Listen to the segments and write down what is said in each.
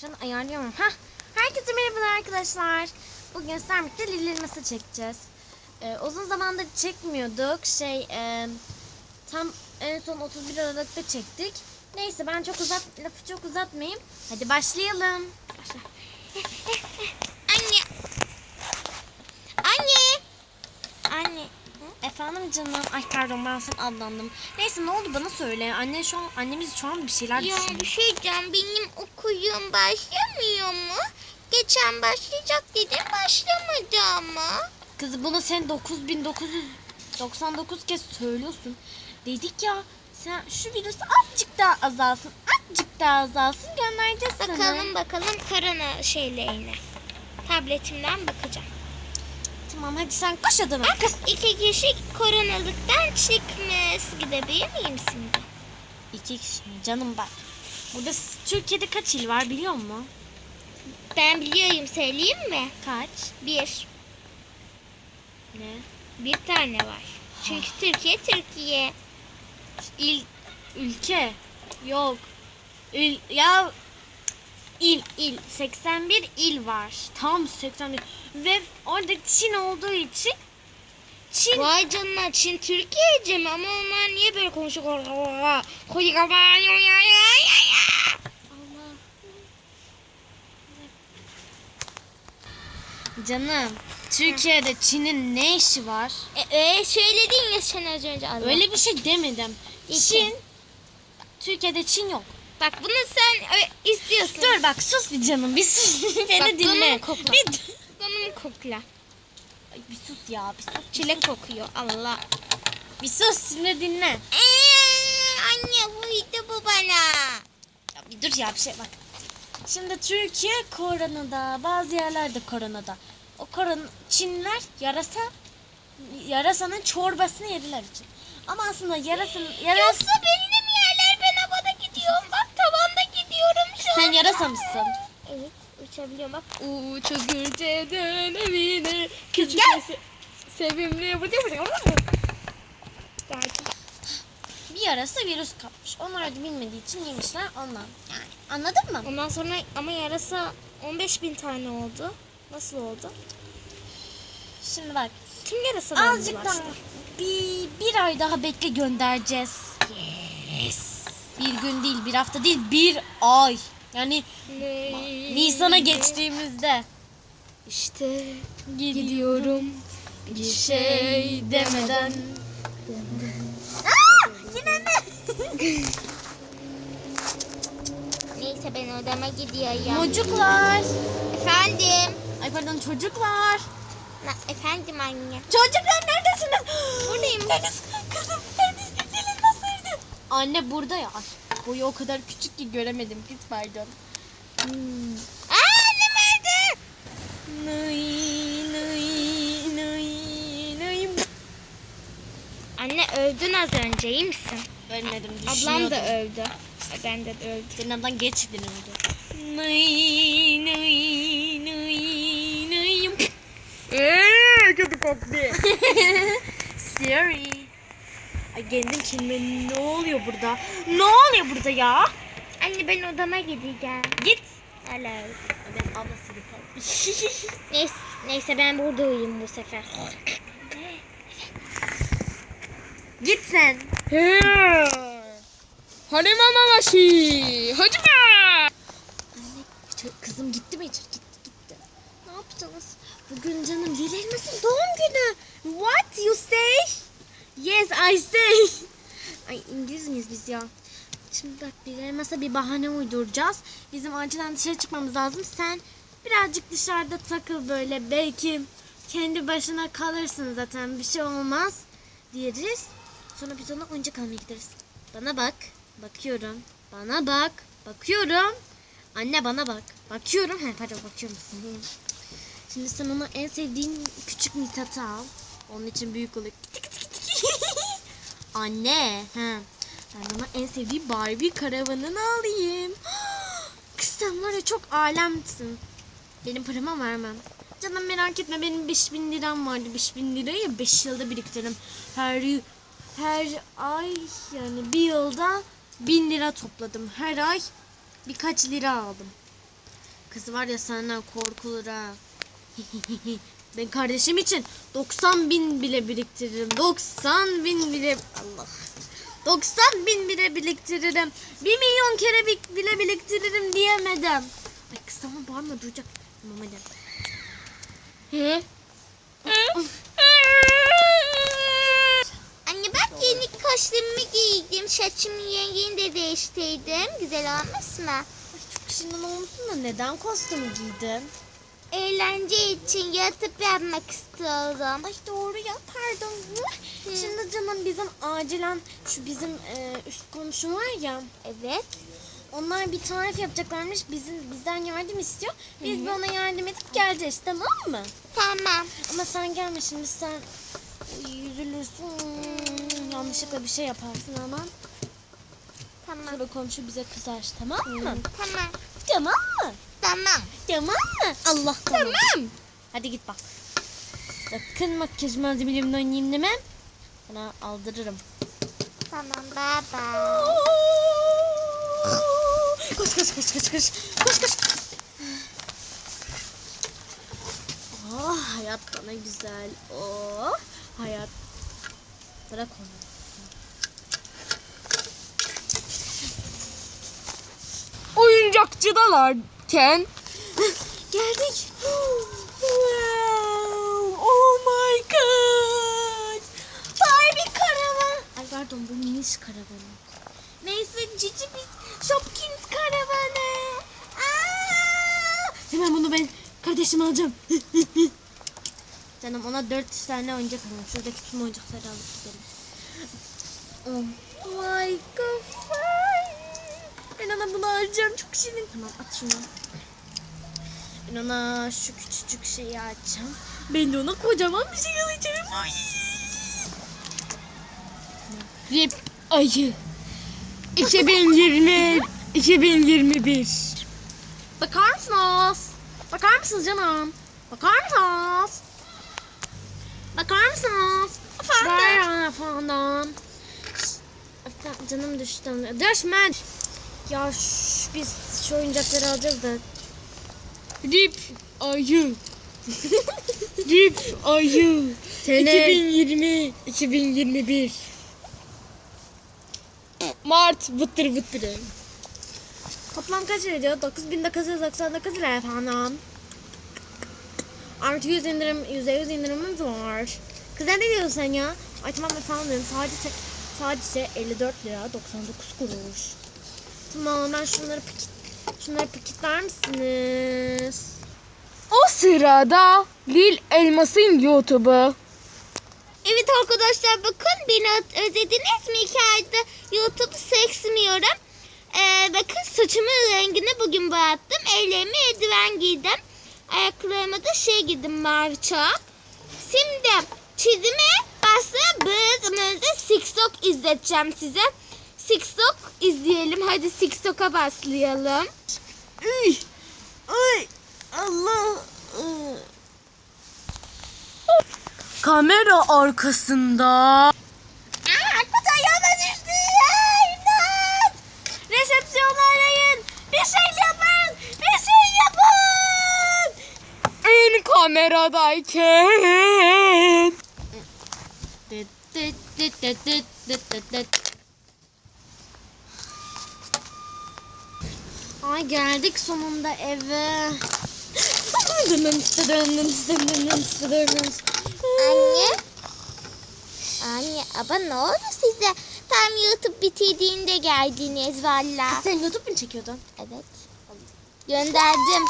Şu an ayarlıyorum. Hah. Herkese merhabalar arkadaşlar. Bugün Sermit'te Lili elması çekeceğiz. Ee, uzun zamandır çekmiyorduk. Şey e, tam en son 31 Aralık'ta çektik. Neyse ben çok uzat lafı çok uzatmayayım. Hadi başlayalım. Başla. Anne. Anne. Anne. Efendim canım. Ay pardon ben sen adlandım. Neyse ne oldu bana söyle. Anne şu an annemiz şu an bir şeyler Ya düşünüyor. bir şey diyeceğim. Benim okuyum başlamıyor mu? Geçen başlayacak dedim başlamadı ama. Kız bunu sen 9999 kez söylüyorsun. Dedik ya sen şu virüs azıcık daha azalsın. Azıcık daha azalsın göndereceğiz sana. Bakalım bakalım korona şeylerine. Tabletimden bakacağım. Tamam hadi sen koş adama. Bak iki kişi koronalıktan çıkmış. Gidebilir miyim şimdi? İki kişi mi? Canım bak. Burada s- Türkiye'de kaç il var biliyor musun? Ben biliyorum söyleyeyim mi? Kaç? Bir. Ne? Bir tane var. Çünkü Türkiye Türkiye. İl, ülke. Yok. İl, ya il, il. 81 il var. Tam 81. Ve orada Çin olduğu için Çin Vay canına Çin Türkiye'ce mi? Ama onlar niye böyle konuşuyor? Koyu Canım, Türkiye'de Çin'in ne işi var? E, e, söyledin ya sen az önce. Allah. Öyle bir şey demedim. Çin, Türkiye'de Çin yok. Bak bunu sen istiyorsun. Dur bak sus bir canım, bir sus. Beni Bak, dinle. donumu kokla. Bir, Donumu kokla. Ay, bir sus ya, bir sus. Çilek kokuyor. Allah. Bir sus, şimdi dinle. Ee, anne buydu bu bana. Ya bir dur ya bir şey bak. Şimdi Türkiye koronada, bazı yerlerde koronada. O korona, Çinliler yarasa, yarasanın çorbasını yediler için. Ama aslında yarasın, yarasa... Yoksa benim yarasa mısın? Evet uçabiliyorum bak. Uçu gülceden evine Kız gel. sevimli bu değil mi? Bir yarasa virüs kapmış. Onlar da bilmediği için yemişler ondan. Yani anladın mı? Ondan sonra ama yarasa 15 bin tane oldu. Nasıl oldu? Şimdi bak Kim yarasadan azıcık daha bir, bir ay daha bekle göndereceğiz. Yes. Bir gün değil bir hafta değil bir ay. Yani? Nisan'a geçtiğimizde İşte gidiyorum bir şey demeden. Yine mi? Neyse ben odama gidiyorum. Çocuklar. Efendim. Ay pardon çocuklar. Na- efendim anne. Çocuklar neredesiniz? Buradayım. Deniz kızım Deniz Deniz nasıldı? Anne burada ya. Boyu o kadar küçük ki göremedim. Git pardon. Hmm. Aa? Nay, nay, nay, nay. Anne öldün az önce iyi misin? Ölmedim Ablam da öldü. Ben de öldüm. Senin ablan geçtin öldü. Nay, nay, nay, nay. Eee kötü koktu. Sorry. Ay geldim kendime ne oluyor burada? Ne oluyor burada ya? Anne ben odama gideceğim. Git. Hello. Ben ablasını. Neyse, neyse ben burada uyuyayım bu sefer. Git sen. Mama başı? Hadi Anne, kızım gitti mi içeri? Gitti gitti. Ne yapacağız? Bugün canım Lil Elmas'ın doğum günü. What you say? Yes I say. Ay İngiliz miyiz biz ya? Şimdi bak Elmas'a bir bahane uyduracağız. Bizim acilen dışarı çıkmamız lazım. Sen birazcık dışarıda takıl böyle. Belki kendi başına kalırsın zaten. Bir şey olmaz diyeriz. Sonra biz ona oyuncak almaya gideriz. Bana bak. Bakıyorum. Bana bak. Bakıyorum. Anne bana bak. Bakıyorum. He pardon bakıyor musun? Şimdi sen ona en sevdiğin küçük Mithat'ı al. Onun için büyük olur. Anne. He. Ben ona en sevdiği Barbie karavanını alayım. Kız sen var ya çok alemsin. Benim parama vermem. Canım merak etme benim 5000 liram vardı. 5000 lirayı 5 yılda biriktiririm. Her her ay yani bir yılda 1000 lira topladım. Her ay birkaç lira aldım. Kız var ya senden korkulur ha. ben kardeşim için 90 bin bile biriktiririm. 90 bin bile Allah. 90 bin bile biriktiririm. 1 milyon kere bi- bile biriktiririm diyemedim. Ay kız tamam bağırma duyacak. Tamam hadi. He? Anne bak yeni kostümümü giydim. Saçımın rengini de değiştirdim. Güzel olmuş mu? Ay çok şirin olmuşsun da neden kostüm giydin? Eğlence için yatıp yapmak istiyorum. Ay doğru ya pardon. Şimdi canım bizim acilen şu bizim e, üst komşu var ya. Evet. Onlar bir tarif yapacaklarmış. Bizim bizden yardım istiyor. Biz de ona yardım edip geleceğiz tamam mı? Tamam. Ama sen gelme şimdi sen üzülürsün. Yanlışlıkla bir şey yaparsın ama Tamam. sonra komşu bize kızar tamam mı? Tamam. Tamam mı? Tamam. Tamam mı? Allah tamam. Tamam. Hadi git bak. Sakın makyaj malzemelerimden oynayayım demem. Sana aldırırım. Tamam baba. Koş koş koş koş koş. Koş koş. Oh hayat bana güzel. Oh hayat. Bırak onu. Oyuncakçıdalarken Geldik. wow. Oh my god. Barbie karavan. Ay pardon bu miniş karavanı. Neyse cici bir Shopkins karavanı. Aa! Hemen bunu ben kardeşime alacağım. Canım ona dört tane oyuncak alalım. Şuradaki tüm oyuncakları alıp gidelim. Oh my god. Ben bunu alacağım. Çok şirin. Tamam at şunu. Ben ona şu küçücük şeyi açacağım. Ben de ona kocaman bir şey alacağım. Ay. Rip ayı 2020 2021 Bakar mısınız? Bakar mısınız canım? Bakar mısınız? Bakar mısınız? Efendim? efendim. Canım düştü. Düşme. Ya şş, biz şu oyuncakları alacağız da. Rip ayı Rip ayı Sene. 2020 2021 Mart vıttır vıttırı Toplam kaç lira diyor? 9999 lira efendim. Artı 100 indirim, %100 indirimimiz var. Kız ne diyorsun sen ya? Ay tamam efendim sadece sadece 54 lira 99 kuruş. Tamam ben şunları paket, şunları paketler misiniz? O sırada Lil Elmas'ın YouTube'u Evet arkadaşlar bakın beni özlediniz mi? İki ayda YouTube seksmiyorum. Ee, bakın saçımın rengini bugün boyattım. Ellerime eldiven giydim. Ayaklarıma da şey giydim marça. Şimdi çizime başlayabiliriz. Önce TikTok izleteceğim size. TikTok izleyelim. Hadi TikTok'a başlayalım. Ay, ay, Allah. ıı. Kamera arkasında Aa, kutu ayağıma düştü. ya, İmdat. Resepsiyonu arayın. Bir şey yapın. Bir şey yapın. ön kameradayken Dıt dıt dıt dıt dıt dıt dıt Ay geldik sonunda eve. Anne. Anne ama ne oldu size? Tam YouTube bitirdiğinde geldiniz valla. Sen YouTube mu çekiyordun? Evet. Gönderdim.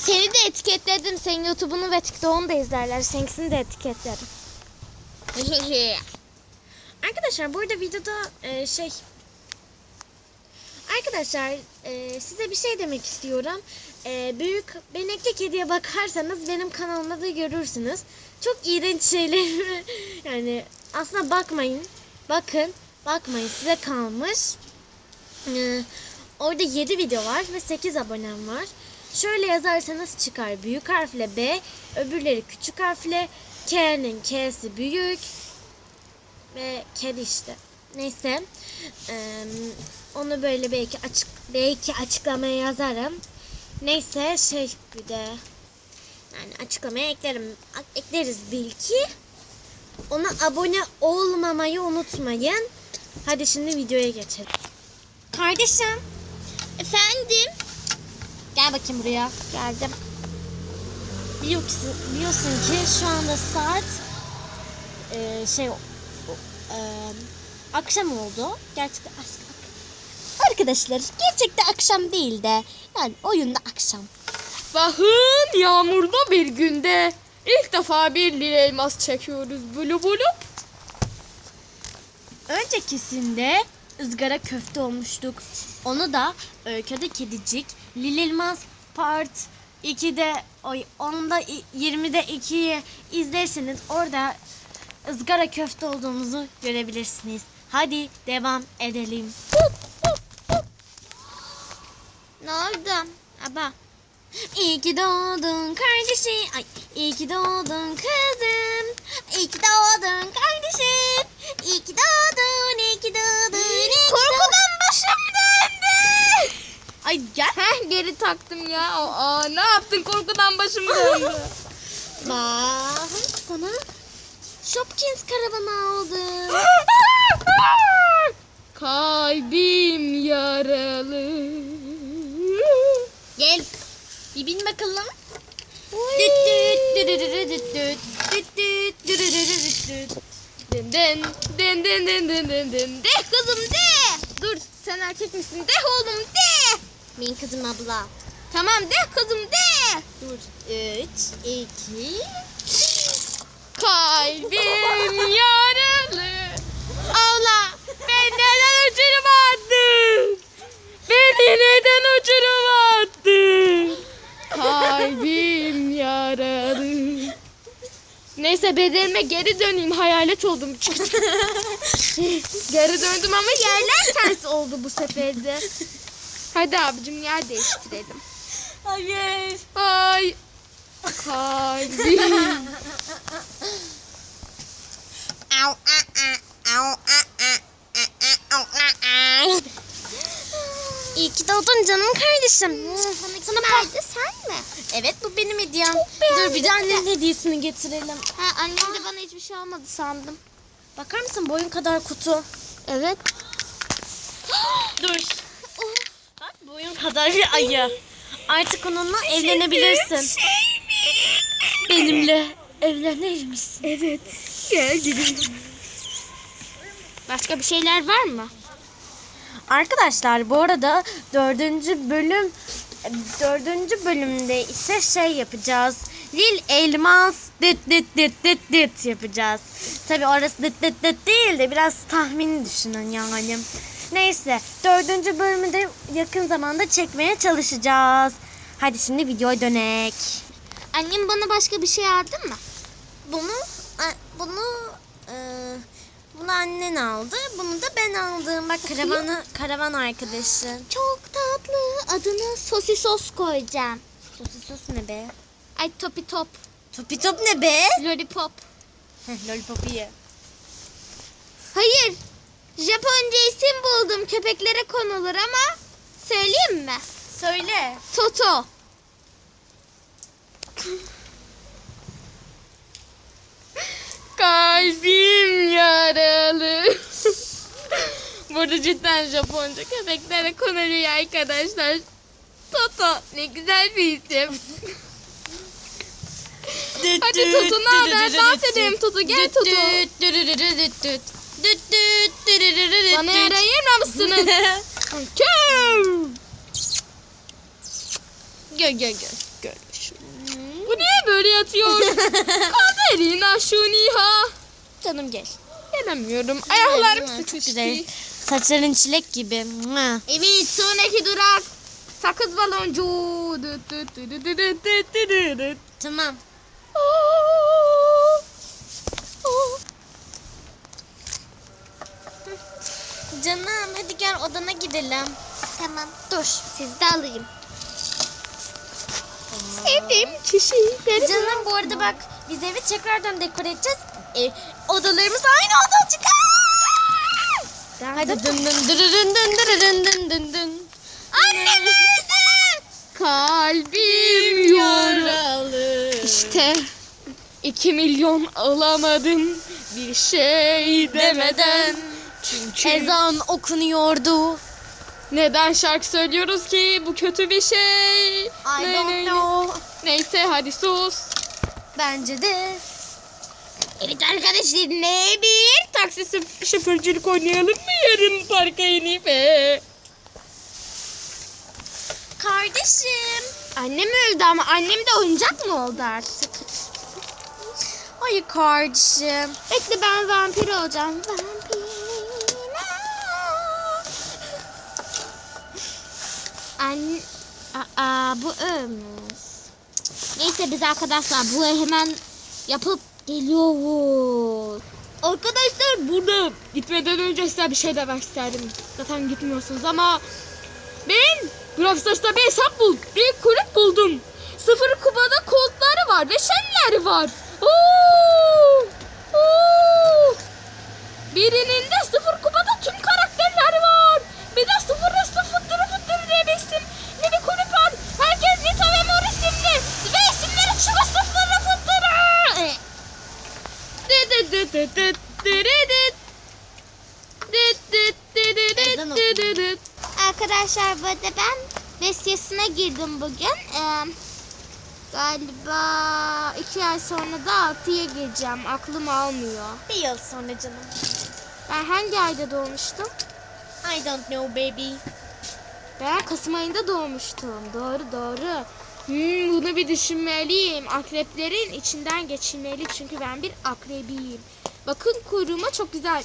Seni de etiketledim. Senin YouTube'unu ve TikTok'unu da izlerler. Seninkisini de etiketledim. Arkadaşlar burada videoda e, şey Arkadaşlar e, size bir şey demek istiyorum. E, büyük benekli kediye bakarsanız benim kanalımda da görürsünüz. Çok iğrenç şeyler. yani aslında bakmayın. Bakın. Bakmayın size kalmış. E, orada 7 video var ve 8 abonem var. Şöyle yazarsanız çıkar. Büyük harfle B, öbürleri küçük harfle K'nin K'si büyük, ve kedi işte. Neyse. Eee, onu böyle belki açık belki açıklamaya yazarım. Neyse şey bir de yani açıklamaya eklerim. Ekleriz belki. Ona abone olmamayı unutmayın. Hadi şimdi videoya geçelim. Kardeşim Efendim? gel bakayım buraya. Geldim. Biliyorsun, biliyorsun ki şu anda saat e, şey e, akşam oldu. Gerçekten ak- Arkadaşlar gerçekten akşam değil de yani oyunda akşam. Bakın yağmurlu bir günde ilk defa bir lil elmas çekiyoruz. Bulu bulu. Öncekisinde ızgara köfte olmuştuk. Onu da Öykü'de Kedicik, Lil Elmas Part 2'de, oy, onda 20'de 2'yi izlerseniz orada ızgara köfte olduğumuzu görebilirsiniz. Hadi devam edelim. Ne oldu? Aba. İyi ki doğdun kardeşim. Ay, iyi ki doğdun kızım. İyi ki doğdun kardeşim. İyi ki doğdun, iyi ki doğdun, iyi ki Korkudan başım döndü. Ay gel. Heh geri taktım ya. Aa, ne yaptın korkudan başım döndü. Bak sana Shopkins karavanı aldım. Kalbim yaralı. Den den den. De kızım de. Dur sen erkek misin? De oğlum de. Benim kızım abla. Tamam de kızım de. Dur. Üç, iki. Kalbim yaralı. Allah ben neden uçuruma attın? Beni neden uçuruma Neyse bedenime geri döneyim. Hayalet oldum geri döndüm ama yerler ters oldu bu sefer de. Hadi abicim yer değiştirelim. Hayır. Ay. Kalbim. ki doğdun canım kardeşim. Sana Nerede sen mi? Evet bu benim hediyem. Dur bir de annenin hediyesini getirelim. Ha annem de bana hiçbir şey almadı sandım. Bakar mısın boyun kadar kutu. Evet. Dur. Bak boyun kadar bir ayı. Artık onunla evlenebilirsin. Benimle evlenir misin? Evet. Gel gidelim. Başka bir şeyler var mı? Arkadaşlar bu arada dördüncü bölüm dördüncü bölümde ise şey yapacağız. Lil elmas dit dit dit dit dit yapacağız. Tabi orası dit dit dit değil de biraz tahmin düşünün yani. Neyse dördüncü bölümü de yakın zamanda çekmeye çalışacağız. Hadi şimdi videoya dönek. Annem bana başka bir şey aldı mı? Bunu bunu bunu annen aldı. Bunu da ben aldım. Bak karavanı karavan arkadaşı. Çok tatlı. Adını sosisos koyacağım. Sosisos ne be? Ay topi top. Topi top ne be? Lollipop. Heh, Lollipop'u ye. Hayır. Japonca isim buldum. Köpeklere konulur ama söyleyeyim mi? Söyle. Toto. Kalbim yaralı. Burada cidden Japonca köpeklere konuluyor arkadaşlar. Toto ne güzel bir isim. Hadi Toto ne haber? Dans edelim Toto gel Toto. Bana yara ayırmamışsınız. Küm. Gel gel gel. Gel. Bu niye böyle yatıyor? Kaderina şuniha. Canım gel. Gelemiyorum. Ayaklarım Çok sıkıştı. güzel. Saçların çilek gibi. Evet sonraki durak. Sakız baloncu. Tamam. Canım hadi gel odana gidelim. Tamam dur siz de alayım. Sevdiğim kişi. Canım bu arada bak biz evi tekrardan dekor edeceğiz. E, odalarımız aynı oda çıkar. Hadi dın dın dırırın dın dırırın dın dın dın. Annem öldü. kalbim yaralı. İşte 2 milyon alamadım bir şey demeden. Çünkü Ezan okunuyordu. neden şarkı söylüyoruz ki bu kötü bir şey. I don't know. Neyse hadi sus. Bence de. Evet arkadaşlar ne bir Taksi şoför- şoförcülük oynayalım mı yarın parka inip? Kardeşim. Annem öldü ama annem de oyuncak mı oldu artık? Hayır kardeşim. Bekle ben vampir olacağım. Vampir. Anne, aa, bu ölmüş. Neyse biz arkadaşlar bu hemen yapıp geliyoruz. Arkadaşlar burada gitmeden önce size bir şey demek isterdim. Zaten gitmiyorsunuz ama ben Grafstaş'ta bir hesap buldum. Bir kulüp buldum. Sıfır kubada kodları var ve şenleri var. Oo! Oo! Birinin Arkadaşlar bu arada ben besiyesine girdim bugün. Ee, galiba iki ay sonra da altıya gireceğim. Aklım almıyor. Bir yıl sonra canım. Ben hangi ayda doğmuştum? I don't know baby. Ben Kasım ayında doğmuştum. Doğru doğru. Hmm, bunu bir düşünmeliyim. Akreplerin içinden geçilmeli çünkü ben bir akrebiyim. Bakın kuyruğuma çok güzel.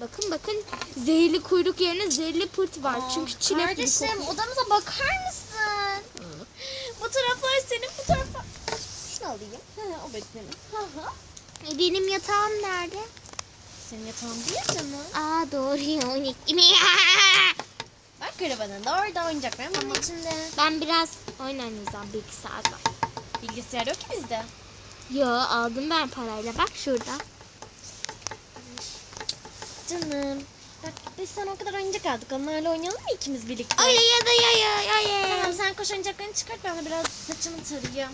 Bakın bakın zehirli kuyruk yerine zehirli pırt var. çünkü çilek gibi Kardeşim kokuyor. odamıza bakar mısın? Bu taraflar senin bu taraflar. Şunu alayım. o benim. Hı hı. E, Benim yatağım nerede? Senin yatağın değil canım. Aa doğru ya. Bak karavanında orada oyuncaklarım bunun içinde. ben biraz oynayacağım bilgisayarda. Bilgisayar yok ki bizde. Yo aldım ben parayla bak şurada. Canım. Bak biz sana o kadar oyuncak aldık. Onlarla oynayalım mı ikimiz birlikte? Ay ay ay ay ay ay. Tamam sen koş oyuncaklarını çıkart ben de biraz saçımı tarayayım.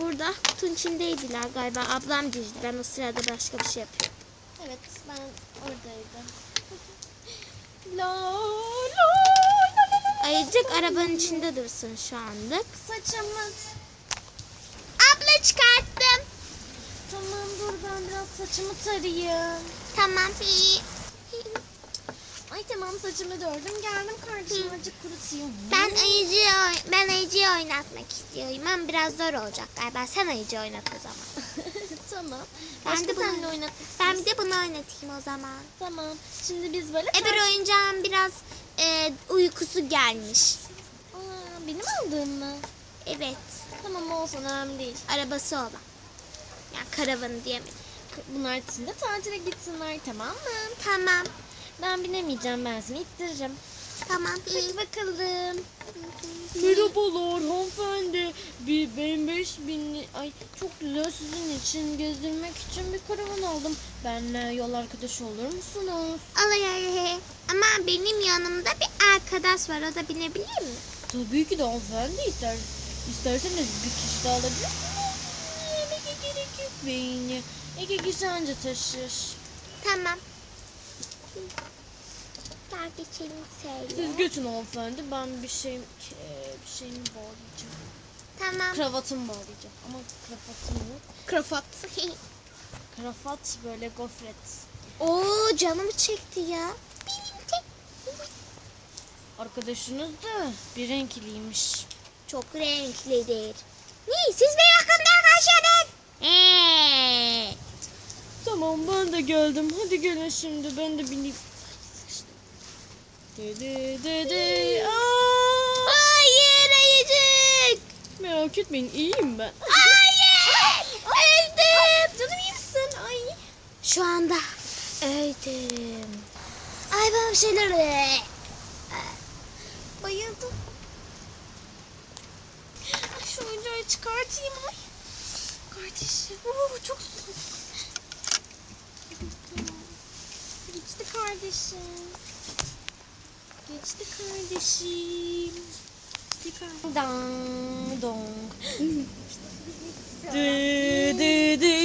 Burada Tunçin'deydiler galiba. Ablam dizdi. Ben o sırada başka bir şey yapıyorum. Evet ben oradaydım. la la. Ayıcık arabanın içinde dursun şu anlık. Saçımı. Abla çıkarttım. Tamam dur ben biraz saçımı tarayayım. Tamam. Ay tamam saçımı dördüm geldim kardeşim azıcık kurutayım. Ben ayıcıyı, oy- ben ayıcıyı oynatmak istiyorum ama biraz zor olacak galiba. Sen ayıcıyı oynat o zaman. tamam. Ben Başka de bunu- senle oynat. Ben bir de bunu oynatayım o zaman. Tamam. Şimdi biz böyle... Öbür oyuncağın biraz e, uykusu gelmiş. Aa, benim aldığım mı? Evet. Tamam olsun önemli değil. Arabası olan. Yani karavanı diyemedim. Bunlar için de tatile gitsinler tamam mı? Tamam. Ben binemeyeceğim ben seni ittiririm. Tamam. Hadi bakalım. Merhabalar hanımefendi. Bir ben 5000 ay çok güzel sizin için gezdirmek için bir karavan aldım. Benle yol arkadaşı olur musunuz? Alay Ama benim yanımda bir arkadaş var. O da binebilir mi? Tabii ki de hanımefendi ister. İsterseniz bir kişi de alabilirsiniz. Beyni. Ege anca taşır. Tamam. Daha geçelim söyle. Siz götün hanımefendi. Ben bir şey bir şeyimi bağlayacağım. Tamam. Kravatımı bağlayacağım. Ama kravatım yok. Krafat. Krafat böyle gofret. Oo canımı çekti ya. Benim de. Arkadaşınız da bir renkliymiş. Çok renklidir. Ne? Siz beni hakkında kaçırdın. Tamam ben de geldim. Hadi gelin şimdi ben de bineyim. Dede dede. Hayır ayıcık. Merak etmeyin iyiyim ben. Hayır. Öldüm. Canım iyi misin? Ay. Şu anda öldüm. Ay bana bir şeyler. Bayıldım. Ay, şu oyuncağı çıkartayım ay ateşi. Oo, çok soğuk. Geçti kardeşim. Geçti kardeşim. Geçti kardeşim. Dang dong. dü dü dü.